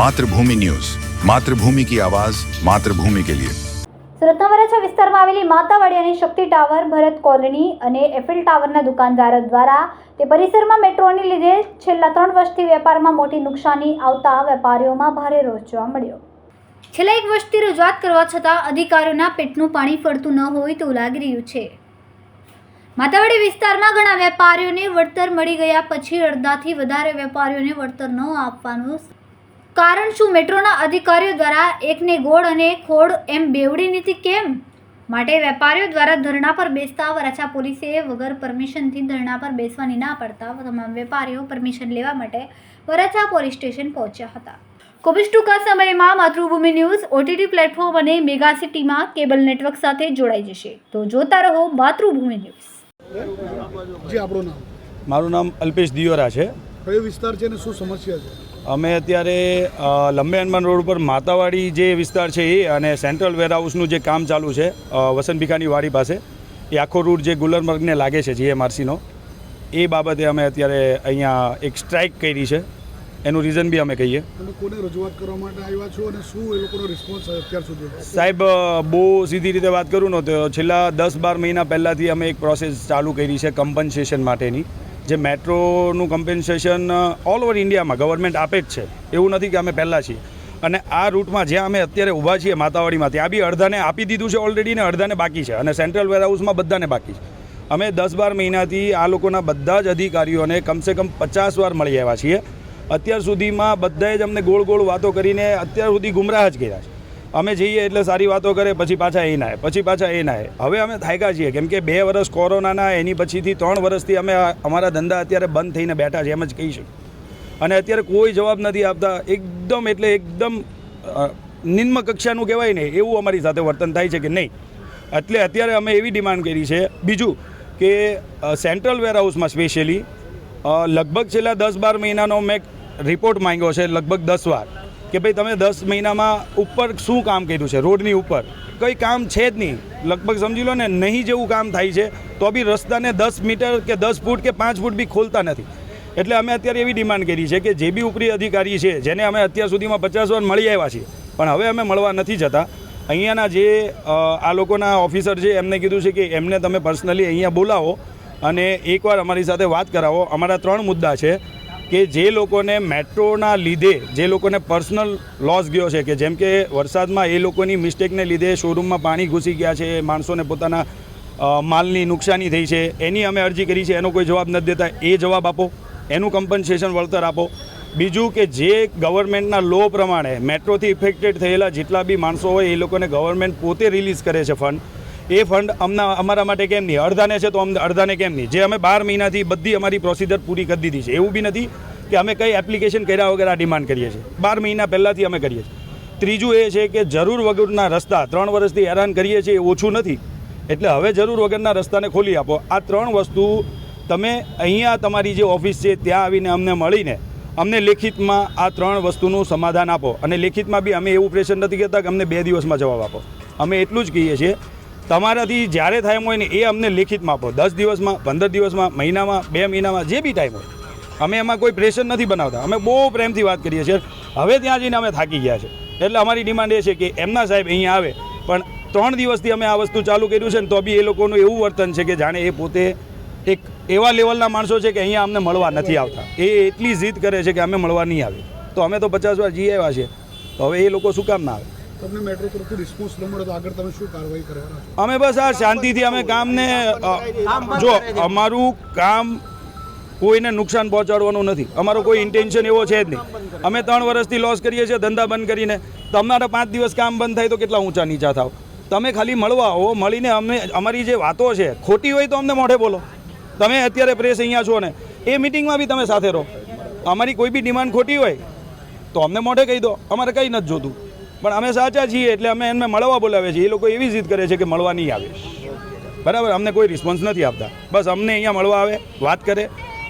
Mathrubhumi news. Mathrubhumi કી આવાજ, માતૃભૂમિ કે લિયે. સુરતના વરાછા વિસ્તારમાં આવેલી માતાવાડિયાની શક્તિ ટાવર, ભરત કોલોની અને એફિલ ટાવરના દુકાનદારો દ્વારા તે પરિસરમાં મેટ્રોની લીધે છેલ્લા ત્રણ વર્ષથી વેપારમાં મોટી નુકસાની આવતા વેપારીઓમાં ભારે રોષ જોવા મળ્યો. છેલ્લા એક વર્ષથી રજૂઆત કરવા છતાં અધિકારીઓના પેટનું પાણી ફરતું ન હોય તેવું લાગી રહ્યું છે. માતાવાડી વિસ્તારમાં ઘણા વેપારીઓને વળતર મળી ગયા, પછી અડધાથી વધારે વેપારીઓને વળતર ન આપવાનું કારણ શું? મેટ્રોના અધિકારીઓ દ્વારા એકને ગોળ અને ખોડ એમ બેવડી નીતિ કેમ? માટે વેપારીઓ દ્વારા ધરણા પર બેસતા વરાછા પોલીસે વગર પરમિશનથી ધરણા પર બેસવાની ના પડતા તમામ વેપારીઓ પરમિશન લેવા માટે વરાછા પોલીસ સ્ટેશન પહોંચ્યા હતા. ખૂબ જ ટૂંકા સમયમાં માતૃભૂમિ ન્યૂઝ ઓટીટી પ્લેટફોર્મ અને મેગા સિટીમાં કેબલ નેટવર્ક સાથે જોડાઈ જશે. તો જોતા રહો માતૃભૂમિ ન્યૂઝ. જી આપણું નામ. મારું નામ અલ્પેશ દિયોરા છે. કયો વિસ્તાર છે અને શું સમસ્યા છે? અમે અત્યારે લંબે હનુમાન રોડ ઉપર માતાવાડી જે વિસ્તાર છે એ અને સેન્ટ્રલ વેરહાઉસનું જે કામ ચાલુ છે વસંત ભીખાની વાડી પાસે એ આખો રૂટ જે ગુલરમર્ગને લાગે છે જીએમઆરસીનો એ બાબતે અમે અત્યારે અહીંયા એક સ્ટ્રાઇક કરી છે. એનું રીઝન બી અમે કહીએ. રજૂઆત કરવા માટે આવ્યા છો અને શું એ લોકોનો રિસ્પોન્સ અત્યાર સુધી? સાહેબ બહુ સીધી રીતે વાત કરું ને તો છેલ્લા દસ બાર મહિના પહેલાંથી અમે એક પ્રોસેસ ચાલુ કરી છે કમ્પન્સેશન માટેની. જે મેટ્રોનું કમ્પેન્સેશન ઓલ ઓવર ઇન્ડિયામાં ગવર્મેન્ટ આપે જ છે. એવું નથી કે અમે પહેલાં છીએ. અને આ રૂટમાં જ્યાં અમે અત્યારે ઊભા છીએ માતાવાડીમાં ત્યાં બી અડધાને આપી દીધું છે ઓલરેડી ને અડધાને બાકી છે. અને સેન્ટ્રલ વેરહાઉસમાં બધાને બાકી છે. અમે દસ બાર મહિનાથી આ લોકોના બધા જ અધિકારીઓને કમસે કમ પચાસ વાર મળી આવ્યા છીએ. અત્યાર સુધીમાં બધાએ જ અમને ગોળ ગોળ વાતો કરીને અત્યાર સુધી ગુમરાહ જ કર્યા છે. અમે જઈએ એટલે સારી વાતો કરે, પછી પાછા એ નાય, પછી પાછા એ નાય. હવે અમે થાયકા છીએ, કેમ કે બે વર્ષ કોરોનાના એની પછીથી ત્રણ વર્ષથી અમે અમારા ધંધા અત્યારે બંધ થઈને બેઠા છે એમ જ કહી શકીએ અને અત્યારે કોઈ જવાબ નથી આપતા, એકદમ એટલે એકદમ નિમ્ન કક્ષાનું કહેવાય ને, એવું અમારી સાથે વર્તન થાય છે કે નહીં. એટલે અત્યારે અમે એવી ડિમાન્ડ કરી છે, બીજું કે સેન્ટ્રલ વેરહાઉસમાં સ્પેશિયલી લગભગ છેલ્લા દસ બાર મહિનાનો મેં રિપોર્ટ માંગ્યો છે, લગભગ દસ વાર. કે ભાઈ તમે દસ મહિનામાં ઉપર શું કામ કર્યું છે? રોડની ઉપર. કંઈ કામ છે જ નહીં. લગભગ સમજી લો ને, નહીં જેવું કામ થાય છે, તો બી રસ્તાને દસ મીટર કે દસ ફૂટ કે પાંચ ફૂટ બી ખોલતા નથી. એટલે અમે અત્યારે એવી ડિમાન્ડ કરી છે કે જે બી ઉપરી અધિકારી છે, જેને અમે અત્યાર સુધીમાં પચાસ વાર મળી આવ્યા છીએ, પણ હવે અમે મળવા નથી જતા. અહીંયાના જે આ લોકોના ઓફિસર છે, એમને કીધું છે કે એમને તમે પર્સનલી અહીંયા બોલાવો અને એકવાર અમારી સાથે વાત કરાવો. અમારા ત્રણ મુદ્દા છે. કે જે લોકોને મેટ્રોના લીધે, જે લોકોને પર્સનલ લોસ ગયો છે, કે જેમ કે વરસાદમાં એ લોકોની મિસ્ટેકને લીધે શોરૂમમાં પાણી ઘૂસી ગયા છે, માણસોને પોતાના માલની નુકસાની થઈ છે, એની અમે અરજી કરી છે, એનો કોઈ જવાબ નથી દેતા, એ જવાબ આપો, એનું કમ્પન્સેશન વળતર આપો. બીજું કે જે ગવર્મેન્ટના લો પ્રમાણે મેટ્રોથી ઇફેક્ટેડ થયેલા જેટલા બી માણસો હોય, એ લોકોને ગવર્મેન્ટ પોતે રિલીઝ કરે છે ફંડ એ ફંડ અમના અમારા માટે કેમ નહીં? અડધાને છે તો અડધાને કેમ નહીં? જે અમે બાર મહિનાથી બધી અમારી પ્રોસિજર પૂરી કરી દીધી છે. એવું બી નથી કે અમે કઈ એપ્લિકેશન કર્યા વગર આ ડિમાન્ડ કરીએ છીએ. બાર મહિના પહેલાંથી અમે કરીએ છીએ. ત્રીજું એ છે કે જરૂર વગરના રસ્તા ત્રણ વર્ષથી હેરાન કરીએ છીએ એ ઓછું નથી. એટલે હવે જરૂર વગરના રસ્તાને ખોલી આપો. આ ત્રણ વસ્તુ તમે અહીંયા તમારી જે ઓફિસ છે ત્યાં આવીને અમને મળીને અમને લેખિતમાં આ ત્રણ વસ્તુનું સમાધાન આપો. અને લેખિતમાં બી અમે એવું પ્રેશર નથી કહેતા કે અમને બે દિવસમાં જવાબ આપો. અમે એટલું જ કહીએ છીએ તમારાથી જ્યારે થાય હોય ને એ અમને લેખિતમાં આપો. દસ દિવસમાં, પંદર દિવસમાં, મહિનામાં, બે મહિનામાં, જે બી ટાઈમ હોય. અમે એમાં કોઈ પ્રેશર નથી બનાવતા. અમે બહુ પ્રેમથી વાત કરીએ છીએ. હવે ત્યાં જઈને અમે થાકી ગયા છે એટલે અમારી ડિમાન્ડ એ છે કે એમના સાહેબ અહીંયા આવે. પણ ત્રણ દિવસથી અમે આ વસ્તુ ચાલુ કર્યું છે ને તો બી એ લોકોનું એવું વર્તન છે કે જાણે એ પોતે એક એવા લેવલના માણસો છે કે અહીંયા અમને મળવા નથી આવતા. એ એટલી જીદ કરે છે કે અમે મળવા નહીં આવે તો અમે તો પચાસ વાર જઈ આવ્યા છીએ. તો હવે એ લોકો શું કામ ના આવે? તમને મેટ્રો તરફથી રિસ્પોન્સ ન મળે તો આગળ તમે શું કાર્યવાહી કરવાના અમે બસ આ શાંતિથી અમે કામને જો અમારું કામ કોઈને નુકસાન પહોંચાડવાનું નથી. અમારો કોઈ ઇન્ટેન્શન એવો છે જ નહીં. અમે ત્રણ વર્ષથી લોસ કરીએ છીએ, ધંધા બંધ કરીને. તમારા પાંચ દિવસ કામ બંધ થાય તો કેટલા ઊંચા નીચા થાવ? તમે ખાલી મળવા આવો, મળીને અમને અમારી જે વાતો છે, ખોટી હોય તો અમને મોઢે બોલો. તમે અત્યારે પ્રેસ અહીંયા છો ને, એ મિટિંગમાં બી તમે સાથે રહો. અમારી કોઈ બી ડિમાન્ડ ખોટી હોય, તો અમને મોઢે કહી દો. અમારે કંઈ નથી જોતું. પણ અમે સાચા છીએ એટલે અમે એમને મળવા બોલાવે છીએ. એ લોકો એવી જીદ કરે છે કે મળવા નહીં આવે. બરાબર? અમને કોઈ રિસ્પોન્સ નથી આપતા. બસ અમને અહીંયા મળવા આવે વાત કરે.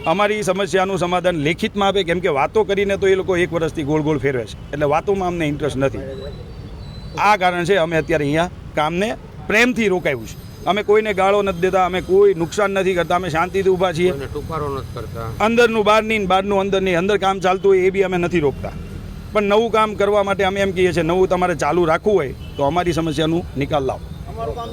અમારી સમસ્યાનું સમાધાન લેખિતમાં આપે. કેમ કે વાતો કરીને તો એ લોકો એક વર્ષથી ગોળ ગોળ ફેરવે છે. એટલે વાતોમાં અમને ઇન્ટરેસ્ટ નથી. આ કારણ છે અમે અત્યારે અહીંયા કામને પ્રેમથી રોકાયું છે. અમે કોઈને ગાળો નથી દેતા અમે કોઈ નુકસાન નથી કરતા. અમે શાંતિથી ઊભા છીએ. અંદરનું બહારની બહારનું અંદરની અંદર કામ ચાલતું હોય એ બી અમે નથી રોકતા. પણ નવું કામ કરવા માટે અમે એમ કહીએ છીએ, નવું તમારે ચાલુ રાખવું હોય તો અમારી સમસ્યાનું નિકાલ લાવો.